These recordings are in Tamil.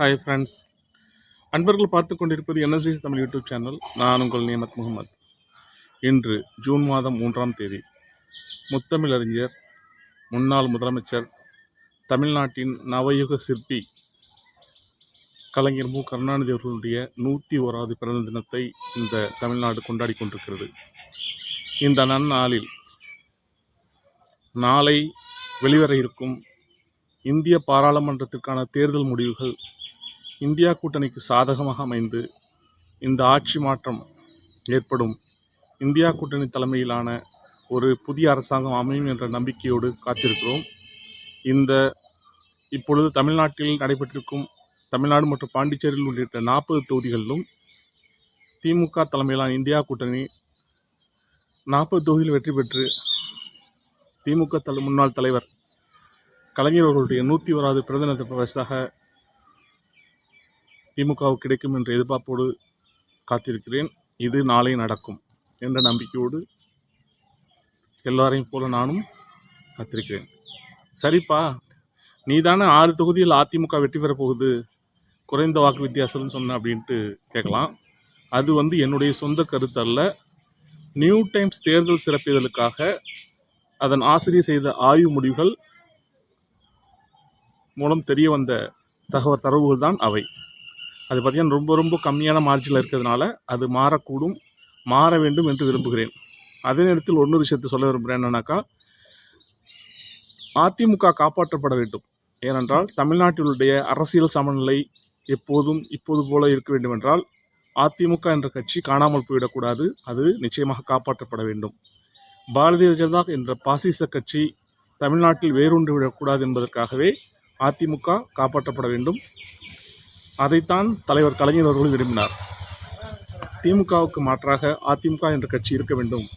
ஹாய் ஃப்ரெண்ட்ஸ் அன்பர்கள் பார்த்து கொண்டிருப்பது என்எஸ்டி தமிழ் யூடியூப் சேனல். நான் உங்கள் நியமத் முகமது. இன்று ஜூன் மாதம் மூன்றாம் தேதி முத்தமிழறிஞர் முன்னாள் முதலமைச்சர் தமிழ்நாட்டின் நவயுக சிற்பி கலைஞர் மு. கருணாநிதி அவர்களுடைய நூற்றி ஓராவது பிறந்த தினத்தை இந்த தமிழ்நாடு கொண்டாடி கொண்டிருக்கிறது. இந்த நன்னாளில் நாளை வெளிவர இருக்கும் இந்திய பாராளுமன்றத்திற்கான தேர்தல் முடிவுகள் இந்தியா கூட்டணிக்கு சாதகமாக அமைந்து இந்த ஆட்சி மாற்றம் ஏற்படும். இந்தியா கூட்டணி தலைமையிலான ஒரு புதிய அரசாங்கம் அமையும் என்ற நம்பிக்கையோடு காத்திருக்கிறோம். இந்த இப்பொழுது தமிழ்நாட்டில் நடைபெற்றிருக்கும் தமிழ்நாடு மற்றும் பாண்டிச்சேரியில் உள்ளிட்ட நாற்பது தொகுதிகளிலும் திமுக தலைமையிலான இந்தியா கூட்டணி நாற்பது தொகுதியில் வெற்றி பெற்று திமுக தலை முன்னாள் தலைவர் கலைஞர் அவர்களுடைய நூற்றி ஓராவது பிறந்தநாள் பரிசாக திமுகவுக்கு கிடைக்கும் என்ற எதிர்பார்ப்போடு காத்திருக்கிறேன். இது நாளை நடக்கும் என்ற நம்பிக்கையோடு எல்லாரையும் போல நானும் காத்திருக்கிறேன். சரிப்பா நீ தானே ஆறு தொகுதியில் அதிமுக வெற்றி பெறப் போகுது குறைந்த வாக்கு வித்தியாசம்னு சொன்ன அப்படின்ட்டு கேட்கலாம். அது வந்து என்னுடைய சொந்த கருத்து அல்ல நியூ டைம்ஸ் தேர்தல் சிறப்பிதழுக்காக அதன் ஆசிரியர் செய்த ஆய்வு முடிவுகள் மூலம் தெரிய வந்த தகவல் தரவுகள் தான் அவை. அது பார்த்தீங்கன்னா ரொம்ப ரொம்ப கம்மியான மார்ஜில் இருக்கிறதுனால அது மாறக்கூடும் மாற வேண்டும் என்று விரும்புகிறேன். அதே நேரத்தில் ஒன்று விஷயத்தை சொல்ல விரும்புகிறேன் என்னன்னாக்கா அதிமுக காப்பாற்றப்பட வேண்டும். ஏனென்றால் தமிழ்நாட்டினுடைய அரசியல் சமநிலை எப்போதும் இப்போது போல இருக்க வேண்டுமென்றால் அதிமுக என்ற கட்சி காணாமல் போயிடக்கூடாது. அது நிச்சயமாக காப்பாற்றப்பட வேண்டும். பாரதிய ஜனதா என்ற பாசிச கட்சி தமிழ்நாட்டில் வேரூன்று விடக்கூடாது என்பதற்காகவே அதிமுக காப்பாற்றப்பட வேண்டும். அதைத்தான் தலைவர் கலைஞர் அவர்கள் விரும்பினார். திமுகவுக்கு மாற்றாக அதிமுக என்ற கட்சி இருக்க வேண்டும்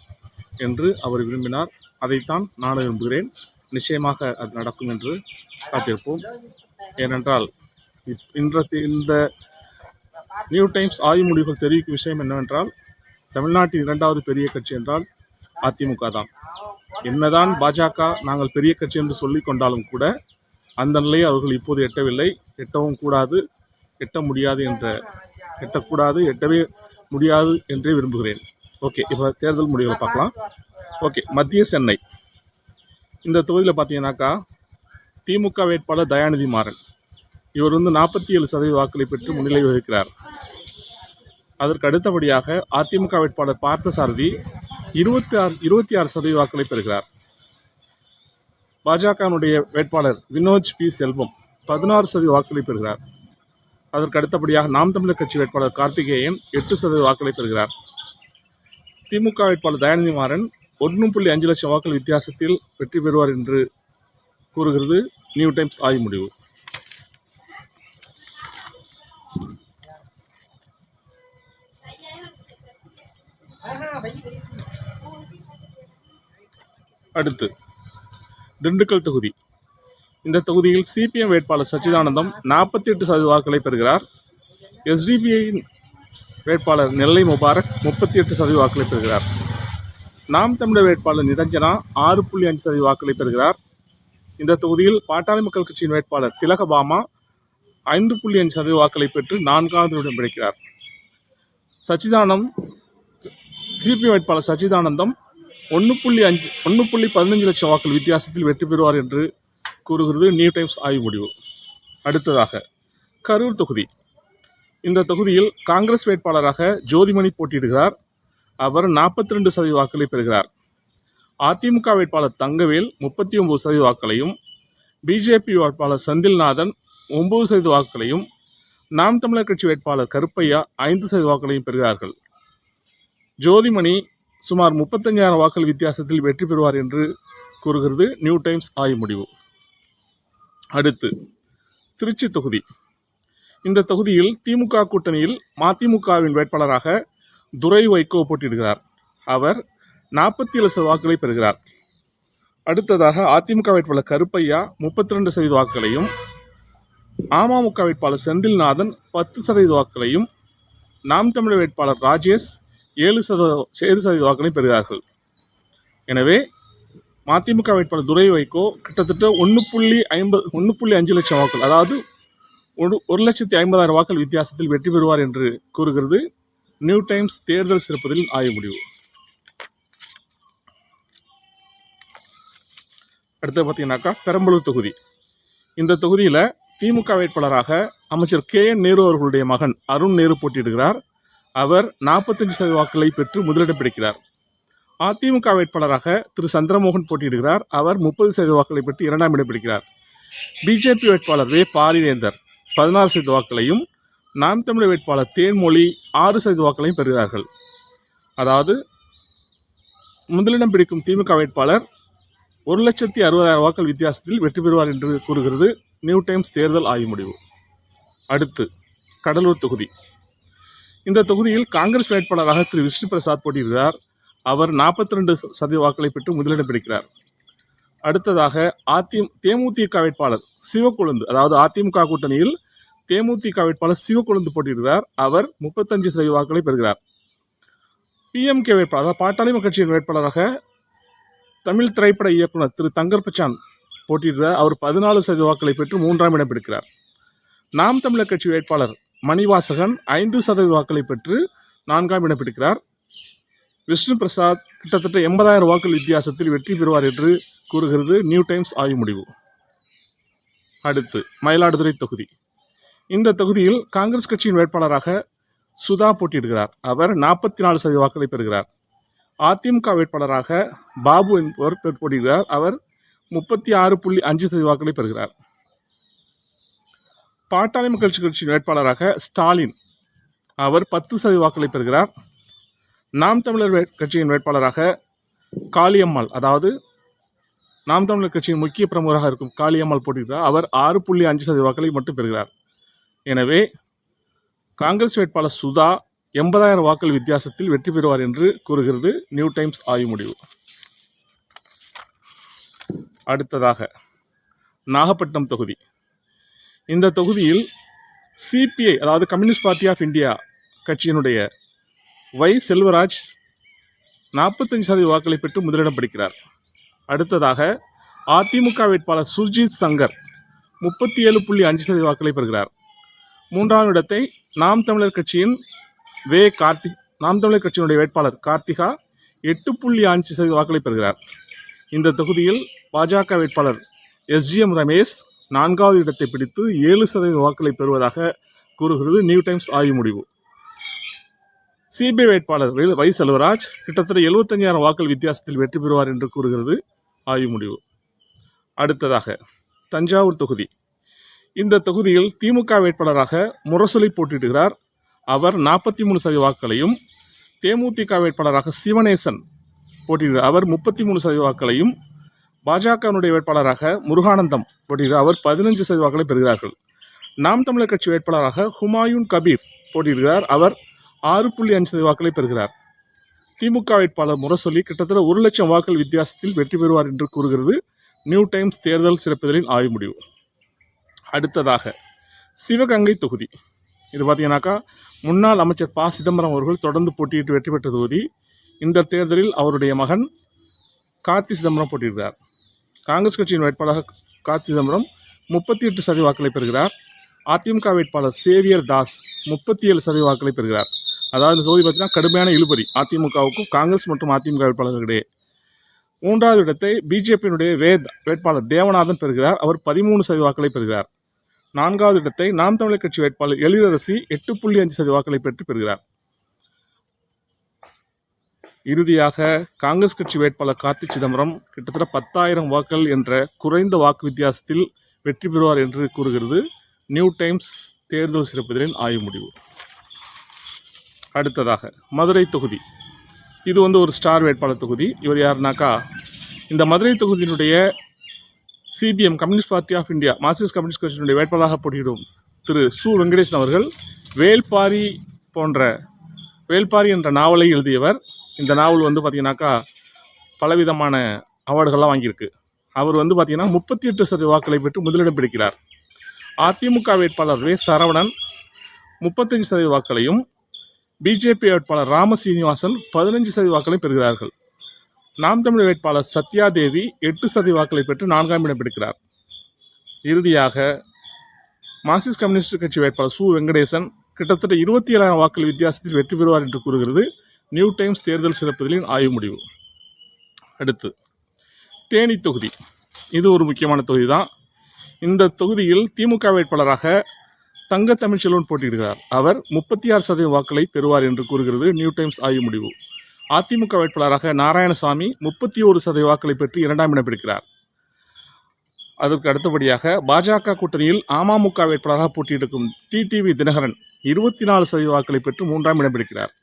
என்று அவர் விரும்பினார். அதைத்தான் நான் விரும்புகிறேன். நிச்சயமாக அது நடக்கும் என்று காத்திருப்போம். ஏனென்றால் இப்- இந்த நியூ டைம்ஸ் ஆய்வு முடிவுகள் தெரிவிக்கும் விஷயம் என்னவென்றால் தமிழ்நாட்டின் இரண்டாவது பெரிய கட்சி என்றால் அதிமுக தான். என்னதான் பாஜக நாங்கள் பெரிய கட்சி என்று சொல்லிக் கொண்டாலும் கூட அந்த நிலையை அவர்கள் இப்போது எட்டவில்லை. எட்டவும் கூடாது எட்ட முடியாது என்ற எட்டக்கூடாது எட்டவே முடியாது என்றே விரும்புகிறேன். ஓகே இப்போ தேர்தல் முடிவுகளை பார்க்கலாம். ஓகே மத்திய சென்னை. இந்த தொகுதியில் பார்த்தீங்கன்னாக்கா திமுக வேட்பாளர் தயாநிதி மாறன். இவர் வந்து நாற்பத்தி ஏழு சதவீத வாக்குகளை பெற்று முன்னிலை வகிக்கிறார். அதற்கு அடுத்தபடியாக அதிமுக வேட்பாளர் பார்த்தசாரதி இருபத்தி ஆறு இருபத்தி ஆறு சதவீத வாக்குகளை பெறுகிறார். பாஜகவினுடைய வேட்பாளர் வினோஜ் பி. செல்வம் பதினாறு சதவீத வாக்குகளை பெறுகிறார். அதற்கு அடுத்தபடியாக நாம் தமிழர் கட்சி வேட்பாளர் கார்த்திகேயன் எட்டு சதவீத வாக்குகளை பெறுகிறார். திமுக வேட்பாளர் தயாநிதி மாறன் ஒன்று புள்ளி அஞ்சு லட்சம் வாக்கள் வித்தியாசத்தில் வெற்றி பெறுவார் என்று கூறுகிறது நியூ டைம்ஸ் ஆய்வு முடிவு அடுத்து திண்டுக்கல் தொகுதி. இந்த தொகுதியில் சிபிஎம் வேட்பாளர் சச்சிதானந்தம் நாற்பத்தி எட்டு சதவீத வாக்குகளை பெறுகிறார். எஸ்டிபிஐயின் வேட்பாளர் நெல்லை முபாரக் முப்பத்தி எட்டு சதவீத வாக்குகளை பெறுகிறார். நாம் தமிழர் வேட்பாளர் நிரஞ்சனா ஆறு புள்ளி அஞ்சு சதவீத வாக்குகளை பெறுகிறார். இந்த தொகுதியில் பாட்டாளி மக்கள் கட்சியின் வேட்பாளர் திலகபாமா ஐந்து புள்ளி அஞ்சு சதவீத வாக்குகளை பெற்று நான்காவது இடம் பிடிக்கிறார் சச்சிதானம் சிபிஎம் வேட்பாளர் சச்சிதானந்தம் ஒன்று புள்ளி அஞ்சு ஒன்று புள்ளி பதினஞ்சு லட்சம் வாக்கள் வித்தியாசத்தில் வெற்றி பெறுவார் என்று கூறுகிறது நியூ டைம்ஸ் ஆய்வு முடிவு. அடுத்ததாக கரூர் தொகுதி. இந்த தொகுதியில் காங்கிரஸ் வேட்பாளராக ஜோதிமணி போட்டியிடுகிறார். அவர் நாற்பத்தி ரெண்டு சதவீத வாக்களை பெறுகிறார். அதிமுக வேட்பாளர் தங்கவேல் முப்பத்தி ஒம்பது சதவீத வாக்களையும் பிஜேபி வேட்பாளர் செந்தில்நாதன் ஒன்பது சதவீத வாக்குகளையும் நாம் தமிழர் கட்சி வேட்பாளர் கருப்பையா ஐந்து சதவீத வாக்குகளையும் பெறுகிறார்கள். ஜோதிமணி சுமார் முப்பத்தஞ்சாயிரம் வாக்குகள் வித்தியாசத்தில் வெற்றி பெறுவார் என்று கூறுகிறது நியூ டைம்ஸ் ஆய்வு முடிவு. அடுத்து திருச்சி தொகுதி. இந்த தொகுதியில் திமுக கூட்டணியில் மதிமுகவின் வேட்பாளராக துரை வைகோ போட்டியிடுகிறார். அவர் நாற்பத்தி ஏழு சதவீத வாக்குகளை பெறுகிறார். அடுத்ததாக அதிமுக வேட்பாளர் கருப்பையா முப்பத்தி ரெண்டு சதவீத வாக்குகளையும் அமமுக வேட்பாளர் செந்தில்நாதன் பத்து சதவீத வாக்குகளையும் நாம் தமிழர் வேட்பாளர் ராஜேஷ் ஏழு சதவீத ஏழு சதவீத வாக்குகளையும் பெறுகிறார்கள். எனவே மதிமுக வேட்பாளர் துரை வைகோ கிட்டத்தட்ட ஒன்று புள்ளி ஐம்பது ஒன்று புள்ளி அஞ்சு லட்சம் வாக்குகள் அதாவது ஒரு ஒரு லட்சத்தி ஐம்பதாயிரம் வாக்கள் வித்தியாசத்தில் வெற்றி பெறுவார் என்று கூறுகிறது. நியூ டைம்ஸ் தேர்தல் சிறப்பதில் ஆய்வு முடிவு. அடுத்து பார்த்தீங்கன்னாக்கா பெரம்பலூர் தொகுதி. இந்த தொகுதியில் திமுக வேட்பாளராக அமைச்சர் கே என் நேரு அவர்களுடைய மகன் அருண் நேரு போட்டியிடுகிறார். அவர் நாற்பத்தஞ்சு சதவீத வாக்குகளை பெற்று முதலிடம் பிடிக்கிறார். அதிமுக வேட்பாளராக திரு சந்திரமோகன் போட்டியிடுகிறார். அவர் முப்பது சதவீத வாக்குகளை பெற்று இரண்டாம் இடம் பிடிக்கிறார். பிஜேபி வேட்பாளர் வே. பாரிவேந்தர் பதினாறு சதவீத வாக்குகளையும் நாம் தமிழர் வேட்பாளர் தேன்மொழி ஆறு சதவீத வாக்குகளையும் பெறுகிறார்கள். அதாவது முதலிடம் பிடிக்கும் திமுக வேட்பாளர் ஒரு லட்சத்தி அறுபதாயிரம் வாக்கள் வித்தியாசத்தில் வெற்றி பெறுவார் என்று கூறுகிறது நியூ டைம்ஸ் தேர்தல் ஆய்வு முடிவு. அடுத்து கடலூர் தொகுதி. இந்த தொகுதியில் காங்கிரஸ் வேட்பாளராக திரு விஷ்ணு பிரசாத் போட்டியிடுகிறார். அவர் நாற்பத்தி ரெண்டு சதவீத வாக்களை பெற்று முதலிடம் பிடிக்கிறார். அடுத்ததாக அதி தேமுதிக வேட்பாளர் சிவக்கொழுந்து அதாவது அதிமுக கூட்டணியில் தேமுதிக வேட்பாளர் சிவக்கொழுந்து போட்டியிடுகிறார். அவர் முப்பத்தஞ்சு சதவீத வாக்குகளை பெறுகிறார். பிஎம்கே வேட்பாளர் பாட்டாளிம பாட்டாளி கட்சியின் வேட்பாளராக தமிழ் திரைப்பட இயக்குனர் திரு தங்கர் பச்சான் போட்டியிடுகிறார். அவர் பதினாலு சதவீத வாக்களை பெற்று மூன்றாம் இடம் பிடிக்கிறார். நாம் தமிழர் கட்சி வேட்பாளர் மணிவாசகன் ஐந்து சதவீத வாக்களை பெற்று நான்காம் இடம் பிடிக்கிறார். விஷ்ணு பிரசாத் கிட்டத்தட்ட எண்பதாயிரம் வாக்குகள் வித்தியாசத்தில் வெற்றி பெறுவார் என்று கூறுகிறது நியூ டைம்ஸ் ஆய்வு முடிவு. அடுத்து மயிலாடுதுறை தொகுதி. இந்த தொகுதியில் காங்கிரஸ் கட்சியின் வேட்பாளராக சுதா போட்டியிடுகிறார். அவர் நாற்பத்தி நாலு சதவீத வாக்குகளை பெறுகிறார். அதிமுக வேட்பாளராக பாபு என்பவர் போட்டியிடுகிறார். அவர் முப்பத்தி ஆறு புள்ளி அஞ்சு சதவீத வாக்குகளை பெறுகிறார். பாட்டாளி மக்கள் கட்சியின் வேட்பாளராக ஸ்டாலின். அவர் பத்து சதவீத வாக்களை பெறுகிறார். நாம் தமிழர் வே- கட்சியின் வேட்பாளராக காளியம்மாள் அதாவது நாம் தமிழர் கட்சியின் முக்கிய பிரமுகராக இருக்கும் காளியம்மாள் போட்டியிட்டார் அவர் ஆறு புள்ளி அஞ்சு சதவீத வாக்களை மட்டும் பெறுகிறார். எனவே காங்கிரஸ் வேட்பாளர் சுதா எண்பதாயிரம் வாக்கள் வித்தியாசத்தில் வெற்றி பெறுவார் என்று கூறுகிறது நியூ டைம்ஸ் ஆய்வு முடிவு. அடுத்ததாக நாகப்பட்டினம் தொகுதி. இந்த தொகுதியில் சிபிஐ அதாவது கம்யூனிஸ்ட் பார்ட்டி ஆஃப் இந்தியா கட்சியினுடைய வை செல்வராஜ் நாற்பத்தஞ்சு சதவீத வாக்களை பெற்று முதலிடம் பிடிக்கிறார். அடுத்ததாக அதிமுக வேட்பாளர் சுர்ஜித் சங்கர் முப்பத்தி ஏழு புள்ளி அஞ்சு சதவீத வாக்களை பெறுகிறார். மூன்றாம் இடத்தை நாம் தமிழர் கட்சியின் வே கார்த்திக் நாம் தமிழர் கட்சியினுடைய வேட்பாளர் கார்த்திகா எட்டு புள்ளி அஞ்சு சதவீத வாக்களை பெறுகிறார். இந்த தொகுதியில் பாஜக வேட்பாளர் எஸ்ஜிஎம் ரமேஷ் நான்காவது இடத்தை பிடித்து ஏழு சதவீத வாக்களை பெறுவதாக கூறுகிறது நியூ டைம்ஸ் ஆய்வு முடிவு. சிபிஐ வேட்பாளர்களில் வை- வை செல்வராஜ் கிட்டத்தட்ட எழுபத்தஞ்சாயிரம் வாக்கள் வித்தியாசத்தில் வெற்றி பெறுவார் என்று கூறுகிறது ஆய்வு முடிவு. அடுத்ததாக தஞ்சாவூர் தொகுதி. இந்த தொகுதியில் திமுக வேட்பாளராக முரசொலி போட்டியிடுகிறார். அவர் நாற்பத்தி மூணு சதவீத வாக்குகளையும் தேமுதிக வேட்பாளராக சிவனேசன் போட்டியிடுகிறார். அவர் முப்பத்தி மூணு சதவீத வாக்குகளையும் பாஜகவினுடைய வேட்பாளராக முருகானந்தம் போட்டியிட அவர் பதினஞ்சு சதவீத வாக்குகளை பெறுகிறார்கள். நாம் தமிழர் கட்சி வேட்பாளராக ஹுமாயூன் கபீர் போட்டியிடுகிறார். அவர் ஆறு புள்ளி அஞ்சு சதவீத வாக்குகளை பெறுகிறார். திமுக வேட்பாளர் முரசொலி கிட்டத்தட்ட ஒரு லட்சம் வாக்குகள் வித்தியாசத்தில் வெற்றி பெறுவார் என்று கூறுகிறது. நியூ டைம்ஸ் தேர்தல் சிறப்புதலின் ஆய்வு முடிவு அடுத்ததாக சிவகங்கை தொகுதி. இது பார்த்தீங்கன்னாக்கா முன்னாள் அமைச்சர் ப. சிதம்பரம் அவர்கள் தொடர்ந்து போட்டியிட்டு வெற்றி பெற்ற தொகுதி. இந்த தேர்தலில் அவருடைய மகன் கார்த்தி சிதம்பரம் போட்டியிடுகிறார். காங்கிரஸ் கட்சியின் வேட்பாளர் கார்த்தி சிதம்பரம் முப்பத்தி எட்டு சதவீத வாக்களை பெறுகிறார். அதிமுக வேட்பாளர் சேவியர் தாஸ் முப்பத்தி ஏழு சதவீத வாக்களை பெறுகிறார். அதாவது இந்த தொகுதி பார்த்தீங்கன்னா கடுமையான இழுபறி. அதிமுகவுக்கும் காங்கிரஸ் மற்றும் அதிமுக வேட்பாளர்களிடையே. மூன்றாவது இடத்தை பிஜேபியினுடைய வேத் வேட்பாளர் தேவநாதன் பெறுகிறார். அவர் பதிமூணு சதவீத வாக்களை பெறுகிறார். நான்காவது இடத்தை நாம் தமிழர் கட்சி வேட்பாளர் எழிலரசி எட்டு புள்ளி அஞ்சு சதவீத வாக்களை பெற்று பெறுகிறார். இறுதியாக காங்கிரஸ் கட்சி வேட்பாளர் கார்த்தி சிதம்பரம் கிட்டத்தட்ட பத்தாயிரம் வாக்கள் என்ற குறைந்த வாக்கு வித்தியாசத்தில் வெற்றி பெறுவார் என்று கூறுகிறது. நியூ டைம்ஸ் தேர்தல் சிறப்பிதழின் ஆய்வு முடிவு அடுத்ததாக மதுரை தொகுதி. இது வந்து ஒரு ஸ்டார் வேட்பாளர் தொகுதி. இவர் யாருனாக்கா இந்த மதுரை தொகுதியினுடைய CPM communist party of India Marxist communist கட்சியினுடைய வேட்பாளராக போட்டியிடும் திரு சு. வெங்கடேசன் அவர்கள் வேல்பாரி போன்ற வேல்பாரி என்ற நாவலை எழுதியவர். இந்த நாவல் வந்து பார்த்தீங்கன்னாக்கா பலவிதமான அவார்டுகள்லாம் வாங்கியிருக்கு. அவர் வந்து பார்த்திங்கன்னா முப்பத்தி எட்டு சதவீத வாக்களை பெற்று முதலிடம் பிடிக்கிறார். அதிமுக வேட்பாளர் வே. சரவணன் முப்பத்தஞ்சு சதவீத வாக்களையும் பிஜேபி வேட்பாளர் ராம சீனிவாசன் பதினஞ்சு சதவீத வாக்களையும் பெறுகிறார்கள். நாம் தமிழ் வேட்பாளர் சத்யாதேவி எட்டு சதவீத வாக்களை பெற்று நான்காம் இடம் பிடிக்கிறார். இறுதியாக மார்க்சிஸ்ட் கம்யூனிஸ்ட் கட்சி வேட்பாளர் சு. வெங்கடேசன் கிட்டத்தட்ட இருபத்தி ஏழாயிரம் வாக்குகள் வித்தியாசத்தில் வெற்றி பெறுவார் என்று கூறுகிறது. நியூ டைம்ஸ் தேர்தல் சிறப்புதலின் ஆய்வு முடிவு அடுத்து தேனி தொகுதி. இது ஒரு முக்கியமான தொகுதி தான் இந்த தொகுதியில் திமுக வேட்பாளராக தங்க தமிழ்ச்செல்வன் போட்டியிடுகிறார். அவர் முப்பத்தி ஆறு சதவீத வாக்குகளை பெறுவார் என்று கூறுகிறது நியூ டைம்ஸ் ஆய்வு முடிவு அதிமுக வேட்பாளராக நாராயணசாமி முப்பத்தி ஒரு சதவீத வாக்குகளை பெற்று இரண்டாம் இடம் பிடிக்கிறார். அதற்கு அடுத்தபடியாக பாஜக கூட்டணியில் அமமுக வேட்பாளராக போட்டியிடும் டிடிவி தினகரன் இருபத்தி நாலு சதவீத வாக்குகளை பெற்று மூன்றாம் இடம் பிடிக்கிறார்.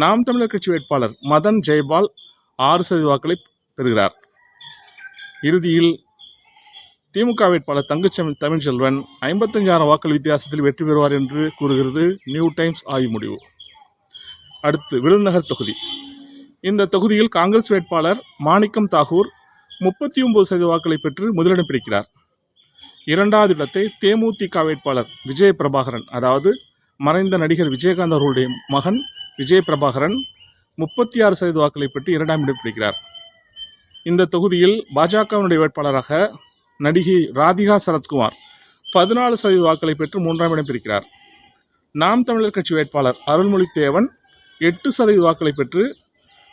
நாம் தமிழர் கட்சி வேட்பாளர் மதன் ஜெயபால் ஆறு சதவீத வாக்களை பெறுகிறார். இறுதியில் திமுக வேட்பாளர் தங்கச்செம் தமிழ்ச்செல்வன் ஐம்பத்தஞ்சாயிரம் வாக்கள் வித்தியாசத்தில் வெற்றி பெறுவார் என்று கூறுகிறது நியூ டைம்ஸ் ஆய்வு முடிவு. அடுத்து விருதுநகர் தொகுதி. இந்த தொகுதியில் காங்கிரஸ் வேட்பாளர் மாணிக்கம் தாகூர் முப்பத்தி ஒன்பது சதவீத வாக்களை பெற்று முதலிடம் பிடிக்கிறார். இரண்டாவது இடத்தை தேமுதிக வேட்பாளர் விஜய பிரபாகரன் அதாவது மறைந்த நடிகர் விஜயகாந்த் அவர்களுடைய மகன் விஜய் பிரபாகரன் முப்பத்தி ஆறு சதவீத வாக்களை பெற்று இரண்டாம் இடம் பிடிக்கிறார். இந்த தொகுதியில் பாஜகவினுடைய வேட்பாளராக நடிகை ராதிகா சரத்குமார் பதினாலு சதவீத வாக்களை பெற்று மூன்றாம் இடம் பிடிக்கிறார். நாம் தமிழர் கட்சி வேட்பாளர் அருள்மொழி தேவன் எட்டு சதவீத வாக்களை பெற்று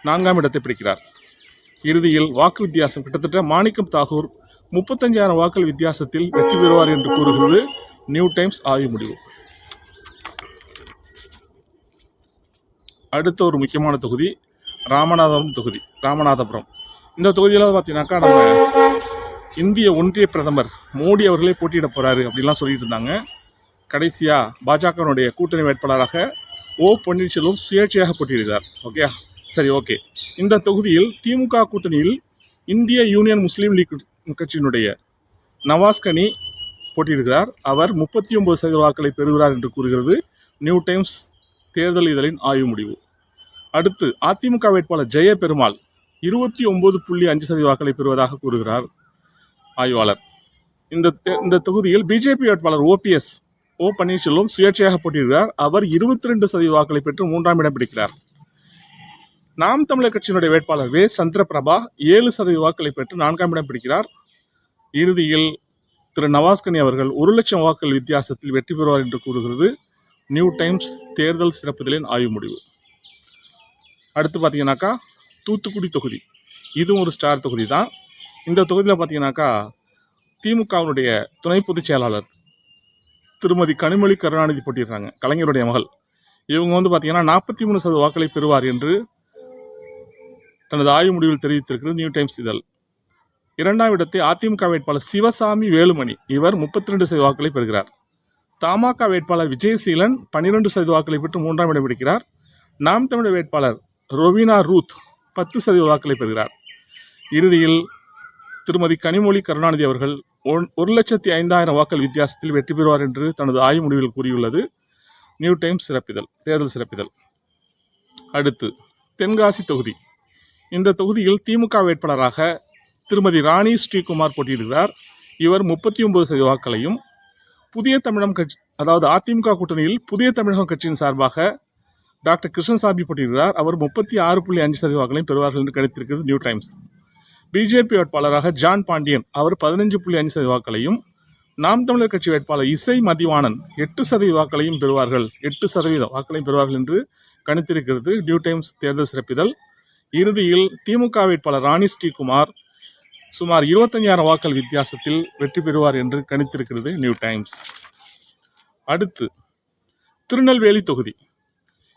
நான்காம் இடத்தை பிடிக்கிறார். இறுதியில் வாக்கு வித்தியாசம் கிட்டத்தட்ட மாணிக்கம் தாகூர் முப்பத்தஞ்சாயிரம் வாக்கள் வித்தியாசத்தில் வெற்றி பெறுவார் என்று கூறுகிறது நியூ டைம்ஸ் ஆய்வு முடிவு. அடுத்த ஒரு முக்கியமான தொகுதி ராமநாதபுரம் தொகுதி ராமநாதபுரம். இந்த தொகுதியில் பார்த்தீங்கன்னாக்கா நம்ம இந்திய ஒன்றிய பிரதமர் மோடி அவர்களே போட்டியிட போகிறாரு அப்படின்லாம் சொல்லிட்டு இருந்தாங்க. கடைசியாக பாஜகவினுடைய கூட்டணி வேட்பாளராக ஓ பன்னீர்செல்வம் சுயேட்சையாக போட்டியிடுகிறார். ஓகே? சரி ஓகே. இந்த தொகுதியில் திமுக கூட்டணியில் இந்திய யூனியன் முஸ்லீம் லீக் கட்சியினுடைய நவாஸ்கனி போட்டியிடுகிறார். அவர் முப்பத்தி ஒன்பது சதவீத வாக்களை பெறுகிறார் என்று கூறுகிறது நியூ டைம்ஸ் தேர்தல் இதழின் ஆய்வு முடிவு. அடுத்து அதிமுக வேட்பாளர் ஜெய பெருமாள் இருபத்தி ஒன்பது புள்ளி அஞ்சு சதவீத வாக்களை பெறுவதாக கூறுகிறார் ஆய்வாளர். இந்த இந்த தொகுதியில் பிஜேபி வேட்பாளர் ஓபிஎஸ் ஓ பன்னீர்செல்வம் சுயேட்சையாக போட்டியிடுகிறார். அவர் இருபத்தி ரெண்டு சதவீத வாக்களை பெற்று மூன்றாம் இடம் பிடிக்கிறார். நாம் தமிழர் கட்சியினுடைய வேட்பாளர் வே. சந்திரபிரபா ஏழு சதவீத வாக்களை பெற்று நான்காம் இடம் பிடிக்கிறார். இறுதியில் திரு. நவாஸ்கனி அவர்கள் ஒரு லட்சம் வாக்கள் வித்தியாசத்தில் வெற்றி பெறுவார் என்று கூறுகிறது. நியூ டைம்ஸ் தேர்தல் சிறப்புதலின் ஆய்வு முடிவு. அடுத்து பார்த்தீங்கன்னாக்கா தூத்துக்குடி தொகுதி. இதுவும் ஒரு ஸ்டார் தொகுதி தான் இந்த தொகுதியில் பார்த்தீங்கன்னாக்கா திமுகவினுடைய துணை பொதுச் செயலாளர் திருமதி கனிமொழி கருணாநிதி போட்டிடுறாங்க கலைஞருடைய மகள். இவங்க வந்து பார்த்தீங்கன்னா நாற்பத்தி மூணு சதவீத வாக்களை பெறுவார் என்று தனது ஆய்வு முடிவில் தெரிவித்திருக்கிறது நியூ டைம்ஸ் இதழ். இரண்டாம் இடத்தை அதிமுக வேட்பாளர் சிவசாமி வேலுமணி. இவர் முப்பத்தி ரெண்டு சதவீத வாக்களை பெறுகிறார். தமாக வேட்பாளர் விஜயசீலன் பன்னிரெண்டு சதவீத வாக்களை பெற்று மூன்றாம் இடம் பிடிக்கிறார் நாம் தமிழர் வேட்பாளர் ரொவினா ரூத் பத்து சதவீத வாக்களை பெறுகிறார். இறுதியில் திருமதி கனிமொழி கருணாநிதி அவர்கள் ஒன்- ஒரு லட்சத்தி ஐந்தாயிரம் வாக்கள் வித்தியாசத்தில் வெற்றி பெறுவார் என்று தனது ஆய்வு முடிவில் கூறியுள்ளது. நியூ டைம்ஸ் சிறப்பிதழ் தேர்தல் சிறப்பிதழ். அடுத்து தென்காசி தொகுதி. இந்த தொகுதியில் திமுக வேட்பாளராக திருமதி ராணி ஸ்ரீகுமார் போட்டியிடுகிறார். இவர் முப்பத்தி ஒன்பது சதவீத வாக்களையும் புதிய தமிழகம் கட்சி அதாவது அதிமுக கூட்டணியில் புதிய தமிழகம் கட்சியின் சார்பாக டாக்டர் கிருஷ்ணசாமி போட்டியிடுகிறார். அவர் முப்பத்தி ஆறு புள்ளி அஞ்சு சதவீத வாக்குகளையும் பெறுவார்கள் என்று கணித்திருக்கிறது நியூ டைம்ஸ். பிஜேபி வேட்பாளராக ஜான் பாண்டியன் அவர் பதினஞ்சு புள்ளி அஞ்சு சதவீத வாக்குகளையும் நாம் தமிழர் கட்சி வேட்பாளர் இசை மதிவாணன் எட்டு சதவீத வாக்குகளையும் பெறுவார்கள். எட்டு சதவீத வாக்குகளையும் பெறுவார்கள் என்று கணித்திருக்கிறது நியூ டைம்ஸ் தேர்தல் சிறப்பிதழ். இறுதியில் திமுக வேட்பாளர் ராணி ஸ்ரீகுமார் சுமார் இருபத்தஞ்சாயிரம் வாக்கள் வித்தியாசத்தில் வெற்றி பெறுவார் என்று கணித்திருக்கிறது நியூ டைம்ஸ். அடுத்து திருநெல்வேலி தொகுதி.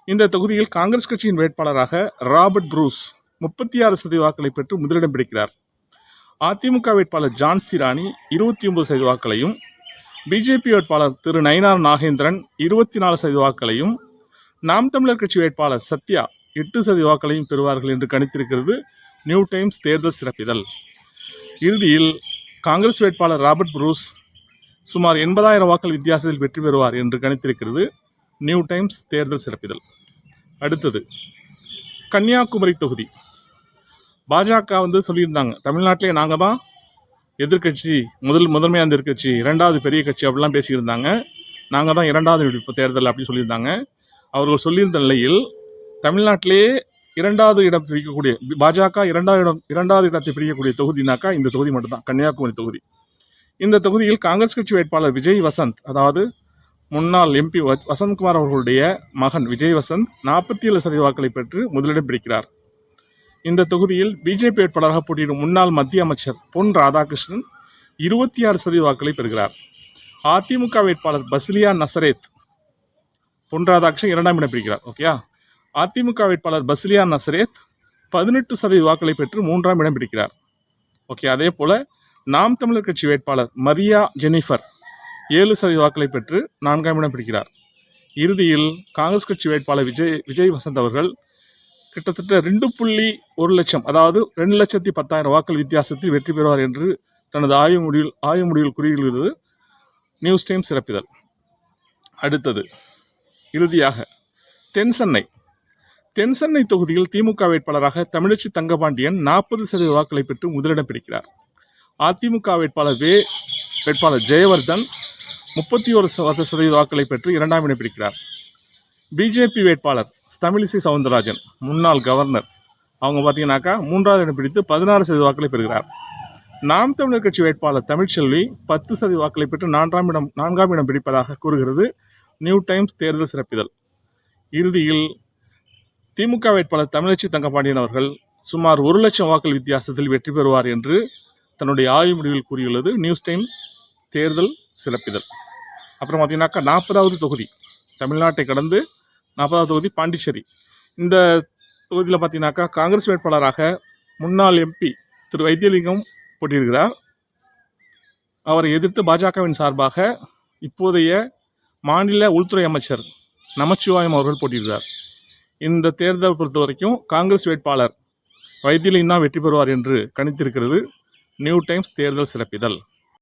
இந்த தொகுதியில் காங்கிரஸ் கட்சியின் வேட்பாளராக ராபர்ட் ப்ரூஸ் முப்பத்தி ஆறு சதவீத வாக்களை பெற்று முதலிடம் பிடிக்கிறார். அதிமுக வேட்பாளர் ஜான்சி ராணி இருபத்தி ஒன்பது சதவீத வாக்களையும் பிஜேபி வேட்பாளர் திரு நயினார் நாகேந்திரன் இருபத்தி நாலு சதவீத வாக்களையும் நாம் தமிழர் கட்சி வேட்பாளர் சத்யா எட்டு சதவீத வாக்களையும் பெறுவார்கள் என்று கணித்திருக்கிறது நியூ டைம்ஸ் தேர்தல் சிறப்பிதழ். இறுதியில் காங்கிரஸ் வேட்பாளர் ராபர்ட் ப்ரூஸ் சுமார் எண்பதாயிரம் வாக்கள் வித்தியாசத்தில் வெற்றி பெறுவார் என்று கணித்திருக்கிறது நியூ டைம்ஸ் தேர்தல் சிறப்பிதழ். அடுத்தது கன்னியாகுமரி தொகுதி. பாஜக வந்து சொல்லியிருந்தாங்க தமிழ்நாட்டிலே நாங்கள் தான் எதிர்க்கட்சி முதல் முதன்மையான எதிர்கட்சி இரண்டாவது பெரிய கட்சி அப்படிலாம் பேசியிருந்தாங்க. நாங்கள் தான் இரண்டாவது தேர்தல் அப்படின்னு சொல்லியிருந்தாங்க. அவர்கள் சொல்லியிருந்த நிலையில் தமிழ்நாட்டிலேயே இரண்டாவது இடம் பிடிக்கக்கூடிய பாஜக இரண்டாவது இடம் இரண்டாவது இடத்தை பிடிக்கக்கூடிய தொகுதினாக்கா இந்த தொகுதி மட்டும்தான் கன்னியாகுமரி தொகுதி. இந்த தொகுதியில் காங்கிரஸ் கட்சி வேட்பாளர் விஜய் வசந்த் அதாவது முன்னாள் எம்பி வசந்த்குமார் அவர்களுடைய மகன் விஜய் வசந்த் நாற்பத்தி ஏழு சதவீத வாக்களை பெற்று முதலிடம் பிடிக்கிறார் இந்த தொகுதியில் பிஜேபி வேட்பாளராக போட்டியிடும் முன்னாள் மத்திய அமைச்சர் பொன் ராதாகிருஷ்ணன் இருபத்தி ஆறு சதவீத வாக்களை பெறுகிறார். அதிமுக வேட்பாளர் பசிலியா நசரேத் பொன் ராதாகிருஷ்ணன் இரண்டாம் இடம் பிடிக்கிறார் ஓகேயா? அதிமுக வேட்பாளர் பசிலியா நசரேத் பதினெட்டு சதவீத வாக்களை பெற்று மூன்றாம் இடம் பிடிக்கிறார். ஓகே அதே போல் நாம் தமிழர் கட்சி வேட்பாளர் மரியா ஜெனிஃபர் ஏழு சதவீத வாக்களை பெற்று நான்காம் இடம் பிடிக்கிறார். இறுதியில் காங்கிரஸ் கட்சி வேட்பாளர் விஜய் விஜய் வசந்த் அவர்கள் கிட்டத்தட்ட ரெண்டு புள்ளி ஒரு லட்சம் அதாவது ரெண்டு லட்சத்தி பத்தாயிரம் வாக்கள் வித்தியாசத்தில் வெற்றி பெறுவார் என்று தனது ஆய்வு முடிவில் ஆய்வு முடிவில் கூறியுள்ளது நியூஸ் டைம் சிறப்பிதழ். அடுத்தது இறுதியாக தென் சென்னை. தென் சென்னை தொகுதியில் திமுக வேட்பாளராக தமிழச்சி தங்கபாண்டியன் நாற்பது சதவீத வாக்களை பெற்று முதலிடம் பிடிக்கிறார். அதிமுக வேட்பாளர் வே வேட்பாளர் ஜெயவர்தன் முப்பத்தி ஒரு சதவீத வாக்களை பெற்று இரண்டாம் இடம் பிடிக்கிறார். பிஜேபி வேட்பாளர் தமிழிசை சவுந்தரராஜன் முன்னாள் கவர்னர். அவங்க பார்த்தீங்கன்னாக்கா மூன்றாவது இடம் பிடித்து பதினாறு சதவீத வாக்களை பெறுகிறார். நாம் தமிழர் கட்சி வேட்பாளர் தமிழ்ச்செல்வி பத்து சதவீத வாக்களை பெற்று நான்காம் இடம் நான்காம் இடம் பிடிப்பதாக கூறுகிறது நியூ டைம்ஸ் தேர்தல் சிறப்பிதழ். இறுதியில் திமுக வேட்பாளர் தமிழச்சி தங்கபாண்டியன் அவர்கள் சுமார் ஒரு லட்சம் வாக்கள் வித்தியாசத்தில் வெற்றி பெறுவார் என்று தன்னுடைய ஆய்வு முடிவில் கூறியுள்ளது. நியூஸ் டைம் தேர்தல் சிறப்பிதழ். அப்புறம் பார்த்தீங்கன்னாக்கா நாற்பதாவது தொகுதி தமிழ்நாட்டை கடந்து நாற்பதாவது தொகுதி பாண்டிச்சேரி. இந்த தொகுதியில் பார்த்தீங்கன்னாக்கா காங்கிரஸ் வேட்பாளராக முன்னாள் எம்பி திரு வைத்தியலிங்கம் போட்டியிருக்கிறார் அவரை எதிர்த்து பாஜகவின் சார்பாக இப்போதைய மாநில உள்துறை அமைச்சர் நமச்சிவாயம் அவர்கள் போட்டியிருக்கிறார் இந்த தேர்தல் பொறுத்த வரைக்கும் காங்கிரஸ் வேட்பாளர் வைத்தியலிங்கம் தான் வெற்றி பெறுவார் என்று கணித்திருக்கிறது நியூ டைம்ஸ் தேர்தல் சிறப்பிதழ்.